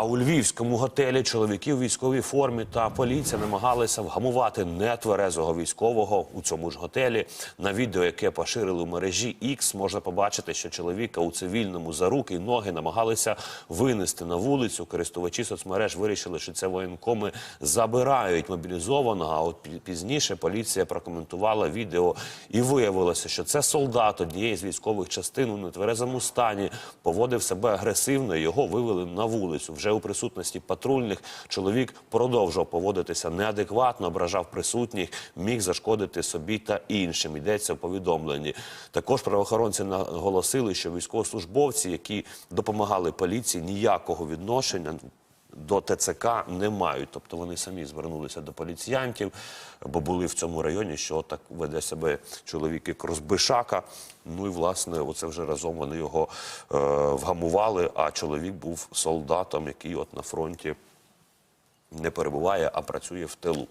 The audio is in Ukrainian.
А у львівському готелі чоловіки у військовій формі та поліція намагалися вгамувати нетверезого військового у цьому ж готелі. На відео, яке поширили у мережі X, можна побачити, що чоловіка у цивільному за руки й ноги намагалися винести на вулицю. Користувачі соцмереж вирішили, що це воєнкоми забирають мобілізованого. А от пізніше поліція прокоментувала відео і виявилося, що це солдат однієї з військових частин у нетверезому стані поводив себе агресивно. і Його вивели на вулицю. Вже у присутності патрульних чоловік продовжував поводитися неадекватно, ображав присутніх, міг зашкодити собі та іншим. Йдеться в повідомленні. Також правоохоронці наголосили, що військовослужбовці, які допомагали поліції, ніякого відношення. До ТЦК не мають, тобто вони самі звернулися до поліціянтів, бо були в цьому районі, що так веде себе чоловік як розбишака. Ну і власне, оце вже разом вони його е, вгамували. А чоловік був солдатом, який от на фронті не перебуває, а працює в тилу.